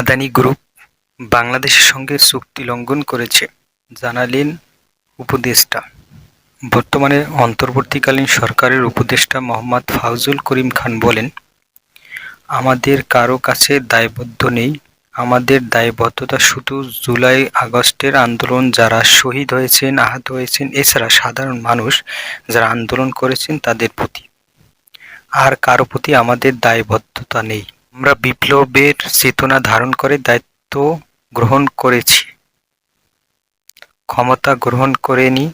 Adani group বাংলাদেশের সঙ্গে চুক্তি লঙ্ঘন করেছে, জানালেন উপদেষ্টা। বর্তমানে অন্তর্বর্তীকালীন সরকারের উপদেষ্টা মোহাম্মদ ফাউজুল করিম খান বলেন, আমাদের কারও কাছে দায়বদ্ধ নেই। আমাদের দায়বদ্ধতা শুধু জুলাই আগস্টের আন্দোলন, যারা শহীদ হয়েছেন, আহত হয়েছেন, এছাড়া সাধারণ মানুষ যারা আন্দোলন করেছেন, তাদের প্রতি। আর কারও প্রতি আমাদের দায়বদ্ধতা নেই। আমরা বিপ্লবের চেতনা ধারণ করে দায়িত্ব গ্রহণ করেছি। ক্ষমতা গ্রহণ করেনি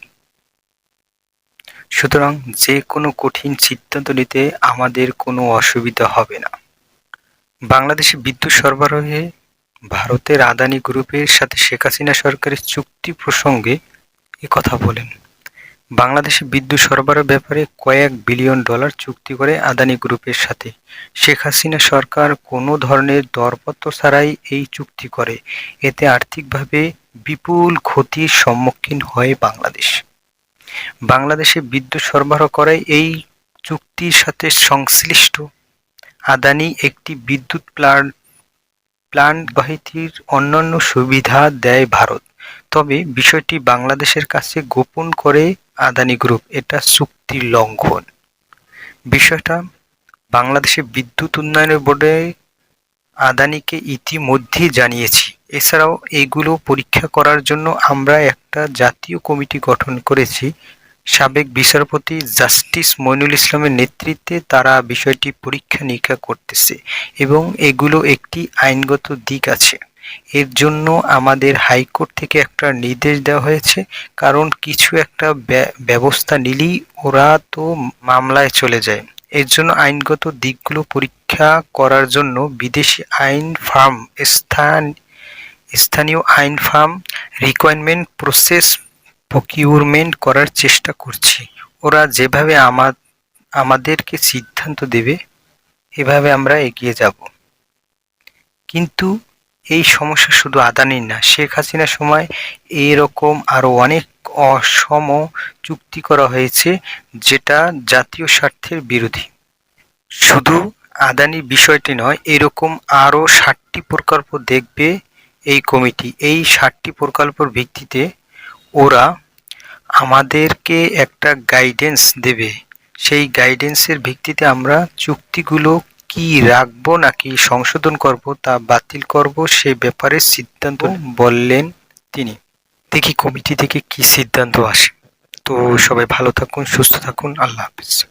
সুতরাং যে কোনো কঠিন সিদ্ধান্ত নিতে আমাদের কোনো অসুবিধা হবে না। বাংলাদেশে বিদ্যুৎ সরবরাহে ভারতের আদানি গ্রুপের সাথে শেখ হাসিনা সরকারের চুক্তি প্রসঙ্গে কথা বলেন। বাংলাদেশে বিদ্যুৎ সরবরাহ ব্যাপারে কয়েক বিলিয়ন ডলার চুক্তি করে আদানি গ্রুপের সাথে। শেখ হাসিনা সরকার কোনো ধরনের দরপত্র ছাড়াই এই চুক্তি করে। এতে আর্থিকভাবে বিপুল ক্ষতির সম্মুখীন হয় বাংলাদেশ। বাংলাদেশে বিদ্যুৎ সরবরাহ করায় এই চুক্তির সাথে সংশ্লিষ্ট আদানি একটি বিদ্যুৎ প্লান্ট প্লান্ট বাহিতির অন্যান্য সুবিধা দেয় ভারত। তবে বিষয়টি বাংলাদেশের কাছে গোপন করে আদানি গ্রুপ, এটা চুক্তির লঙ্ঘন। বিষয়টা বাংলাদেশে বিদ্যুৎ উন্নয়ন বোর্ডে আদানিকে ইতিমধ্যেই জানিয়েছি। এছাড়াও এগুলো পরীক্ষা করার জন্য আমরা একটা জাতীয় কমিটি গঠন করেছি। সাবেক বিচারপতি জাস্টিস মইনুল ইসলামের নেতৃত্বে তারা বিষয়টি পরীক্ষা নিরীক্ষা করতেছে এবং এগুলো একটি আইনগত দিক আছে। এর জন্য আমাদের হাইকোর্ট থেকে একটা নির্দেশ দেওয়া হয়েছে, কারণ কিছু একটা ব্যবস্থা নিলেই ওরা তো মামলায় চলে যায়। এর জন্য আইনগত দিকগুলো পরীক্ষা করার জন্য বিদেশি আইন ফার্ম, স্থান, স্থানীয় আইন ফার্ম, রিকোয়ারমেন্ট প্রসেস প্রকিউরমেন্ট করার চেষ্টা করছি। ওরা যেভাবে আমাদেরকে সিদ্ধান্ত দেবে, এভাবে আমরা এগিয়ে যাব। কিন্তু এই সমস্যা শুধু আদানির না, শেখ হাসিনার সময় এরকম আরও অনেক অসম চুক্তি করা হয়েছে যেটা জাতীয় স্বার্থের বিরোধী। শুধু আদানি বিষয়টি নয়, এরকম আরও ষাটটি প্রকল্প দেখবে এই কমিটি। এই ষাটটি প্রকল্পর ভিত্তিতে ওরা আমাদেরকে একটা গাইডেন্স দেবে। সেই গাইডেন্সের ভিত্তিতে আমরা চুক্তিগুলো কি রাখব নাকি সংশোধন করব তা বাতিল করব সে ব্যাপারে সিদ্ধান্ত বললেন তিনি। দেখি কমিটি থেকে কি সিদ্ধান্ত আসে। তো সবাই ভালো থাকুন সুস্থ থাকুন। আল্লাহ হাফিজ।